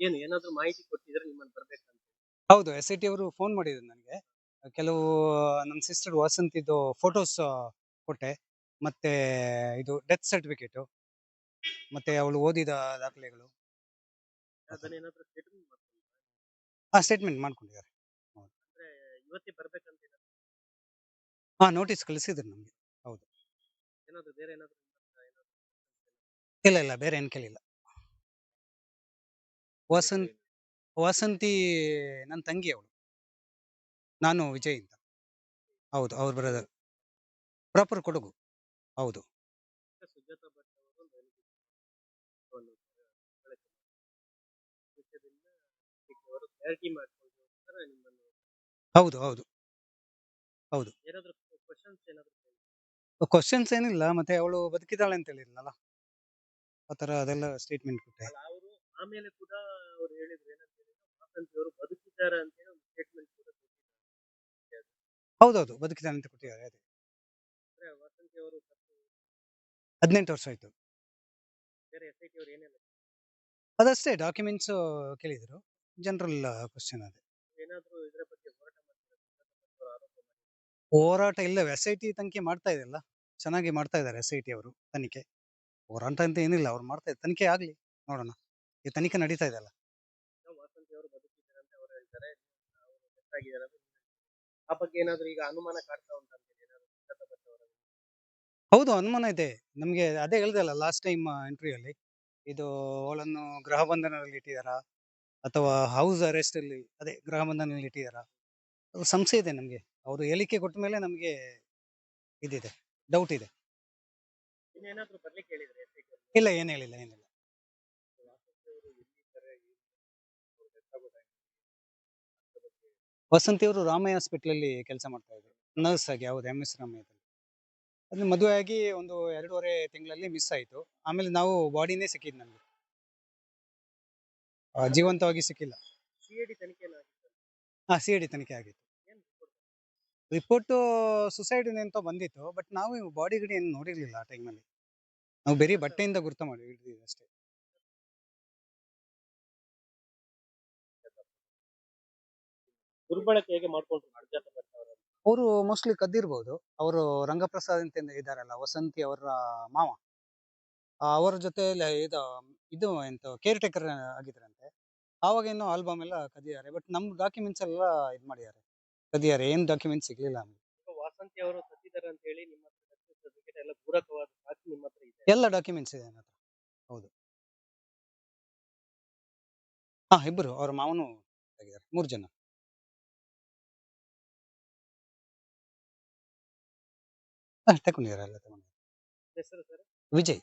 ಏನು ಏನಾದ್ರು ಮಾಹಿತಿ ಕೊಟ್ಟಿದ್ರೆ ನಿಮ್ಮನ್ನು ಬರ್ಬೇಕಂತ. ಹೌದು ಎಸ್ ಐ ಟಿ ಅವರು ಫೋನ್ ಮಾಡಿದ್ರು ನನಗೆ. ಕೆಲವು ನಮ್ಮ ಸಿಸ್ಟರ್ ವಸಂತಿದ್ದು ಫೋಟೋಸ್ ಕೊಟ್ಟೆ. ಮತ್ತೆ ಇದು ಡೆತ್ ಸರ್ಟಿಫಿಕೇಟು ಮತ್ತೆ ಅವಳು ಓದಿದ ದಾಖಲೆಗಳು. ಹಾ ಸ್ಟೇಟ್ಮೆಂಟ್ ಮಾಡ್ಕೊಂಡು ಆ ಸ್ಟೇಟ್ಮೆಂಟ್ ಮಾಡ್ಕೊಂಡಿದ್ದಾರೆ. ಇವತ್ತೇ ಬರ್ಬೇಕಂತ ಹಾ ನೋಟಿಸ್ ಕಳಿಸಿದ್ರು ನಮಗೆ. ಏನಾದ್ರು ಬೇರೆ ಏನಾದ್ರು ಇಲ್ಲ ಇಲ್ಲ ಬೇರೆ ಏನು ಕೇಳಿಲ್ಲ. ವಸಂತ್ ವಸಂತಿ ನನ್ನ ತಂಗಿ ಅವಳು. ನಾನು ವಿಜಯ್ ಅಂತ. ಹೌದು ಅವ್ರ ಬ್ರದರ್ ಪ್ರಾಪರ್ ಕೊಡಗು. ಹೌದು. ಹೌದು ಹೌದು. ಏನಾದ್ರು ಕ್ವಶನ್ಸ್ ಏನಿಲ್ಲ ಮತ್ತೆ ಅವಳು ಬದುಕಿದ್ದಾಳೆ ಅಂತ ಹೇಳಿದ್ಲಲ್ಲ ಆ ಥರ ಅದೆಲ್ಲ ಸ್ಟೇಟ್ಮೆಂಟ್ ಕೊಟ್ಟೆ. ಅವರು ಆಮೇಲೆ ಕೂಡ ಅವ್ರು ಹೇಳಿದ್ರು ಏನಂತ ಅವರು ಬದುಕಿದ್ದಾರೆ ಅಂತ ಹೇಳಿ ಒಂದು ಸ್ಟೇಟ್ಮೆಂಟ್ ಕೂಡ ಕೊಟ್ಟಿದ್ದಾರೆ. ಹೌದೌದು ಬದುಕಿದ್ದಾಳೆ ಅಂತ ಕೊಟ್ಟಿದ್ದಾರೆ ಅದೇ. ಅಂದ್ರೆ ವಾಸಂತಿ ಅವರು ಹದಿನೆಂಟು ವರ್ಷ ಆಯ್ತು. ಬೇರೆ ಎಸ್ ಐ ಟಿ ಅವರು ಏನೆಲ್ಲ. ಅದಷ್ಟೇ ಡಾಕ್ಯುಮೆಂಟ್ಸ್ ಕೇಳಿದ್ರು. ಜನರಲ್ ಕ್ವಶನ್ ಅದೇ. ಏನಾದರೂ ಇದರ ಬಗ್ಗೆ ಹೋರಾಟ ಮಾಡ್ತಾರೆ? ಹೋರಾಟ ಇಲ್ಲ ಎಸ್ ಐ ಟಿ ತನಿಖೆ ಮಾಡ್ತಾ ಇದೆಯಲ್ಲ ಚೆನ್ನಾಗಿ ಮಾಡ್ತಾ ಇದ್ದಾರೆ ಎಸ್ ಐ ಟಿ ಅವರು ತನಿಖೆ. ಹೋರಾಟ ಅಂತ ಏನಿಲ್ಲ ಅವ್ರು ಮಾಡ್ತಾ ಇದ್ದ ತನಿಖೆ ಆಗ್ಲಿ ನೋಡೋಣ. ಈ ತನಿಖೆ ನಡೀತಾ ಇದೆಯಲ್ಲ ಆ ಬಗ್ಗೆ ಏನಾದ್ರು ಈಗ ಅನುಮಾನ ಕಾಡ್ತಾ ಹೌದು ಅನುಮಾನ ಇದೆ. ನಮಗೆ ಅದೇ ಹೇಳ್ದಲ್ಲ ಲಾಸ್ಟ್ ಟೈಮ್ ಎಂಟ್ರಿಯಲ್ಲಿ ಇದು ಅವಳನ್ನು ಗೃಹ ಬಂಧನದಲ್ಲಿ ಇಟ್ಟಿದ್ದಾರಾ ಅಥವಾ ಹೌಸ್ ಅರೆಸ್ಟ್ ಅಲ್ಲಿ ಅದೇ ಗೃಹ ಬಂಧನದಲ್ಲಿ ಇಟ್ಟಿದ್ದಾರಾ ಅದು ಸಂಶಯ ಇದೆ ನಮಗೆ. ಅವರು ಹೇಳಿಕೆ ಕೊಟ್ಟ ಮೇಲೆ ನಮಗೆ ಇದಿದೆ ಡೌಟ್ ಇದೆ. ಇನ್ನೇನಾದ್ರೂ ಬರ್ಲಿಕ್ಕೆ ಹೇಳಿದ್ರೆ ಎಸ್ ಇಲ್ಲ ಏನು ಹೇಳಿಲ್ಲ ಏನಿಲ್ಲ ವಾಸಂತಿ ಅವರು ರಾಮಯ್ಯ ಹಾಸ್ಪಿಟ್ಲಲ್ಲಿ ಕೆಲಸ ಮಾಡ್ತಾ ಇದ್ರು. ನರ್ಸ್ ಆಗಿ ಹೌದು ಎಂ ಎಸ್ ರಾಮಯ್ಯದಲ್ಲಿ. ಅದು ಮದುವೆ ಆಗಿ ಒಂದು ಎರಡೂವರೆ ತಿಂಗಳಲ್ಲಿ ಮಿಸ್ ಆಯಿತು. ಆಮೇಲೆ ನಾವು ಬಾಡಿನೇ ಸಿಕ್ಕಿದ್ದು ನಮಗೆ. ಜೀವಂತವಾಗಿ ಸಿಕ್ಕಿಲ್ಲ. ಸಿ ಐ ಡಿ ತನಿಖೆ ಹಾಂ ಸಿ ಐ ಡಿ ತನಿಖೆ ಆಗಿತ್ತು. ರಿಪೋರ್ಟು ಸುಸೈಡ್ ಅಂತ ಬಂದಿತ್ತು. ಬಟ್ ನಾವು ಬಾಡಿ ಗಿಡಿ ಏನು ನೋಡಿರ್ಲಿಲ್ಲ ಆ ಟೈಮಲ್ಲಿ. ನಾವು ಬರೀ ಬಟ್ಟೆಯಿಂದ ಗುರ್ತ ಮಾಡಿ ಹಿಡಿದಿದ್ವಿ ಅಷ್ಟೇ. ದುರ್ಬಳಕೆ ಹೇಗೆ ಮಾಡ್ಕೊಂಡ್ರು ಅವರು ಮೋಸ್ಟ್ಲಿ ಕದ್ದಿರ್ಬೋದು. ಅವರು ರಂಗಪ್ರಸಾದ್ ಅಂತ ಇದ್ದಾರಲ್ಲ ವಸಂತಿ ಅವರ ಮಾವ. ಅವರ ಜೊತೆ ಇದು ಇದು ಎಂತ ಕೇರ್ ಟೇಕರ್ ಆಗಿದ್ರಂತೆ. ಆವಾಗ ಏನೋ ಆಲ್ಬಮ್ ಎಲ್ಲ ಕದಿದ್ದಾರೆ. ಬಟ್ ನಮ್ಮ ಡಾಕ್ಯುಮೆಂಟ್ಸ್ ಎಲ್ಲ ಇದು ಮಾಡಿದ್ದಾರೆ. ಕದಿದ್ದಾರೆ ಏನ್ ಡಾಕ್ಯುಮೆಂಟ್ ಸಿಗ್ಲಿಲ್ಲ ನಮ್ಗೆ. ವಾಸಂತಿ ಅವರು ಸತ್ತಿದ್ದಾರೆ ಅಂತ ಹೇಳಿ ನಿಮ್ಮ ಹತ್ರ ಎಲ್ಲ ಪೂರಕವಾದ ಸಾಕ್ಷಿ ನಿಮ್ಮ ಹತ್ರ ಇದೆ. ಎಲ್ಲ ಡಾಕ್ಯುಮೆಂಟ್ಸ್ ಇದೆ ನನ್ನ ಹತ್ರ. ಹೌದು. ಹಾ ಇಬ್ಬರು ಅವ್ರ ಮಾವನು ಆಗಿದ್ದಾರೆ. ಮೂರು ಜನ. ಹಾ ತಗೊಂಡಿದ್ದಾರೆ ಎಲ್ಲ ತಗೊಂಡಿದ್ದಾರೆ. ಹೆಸರು ಸರ್? ವಿಜಯ್.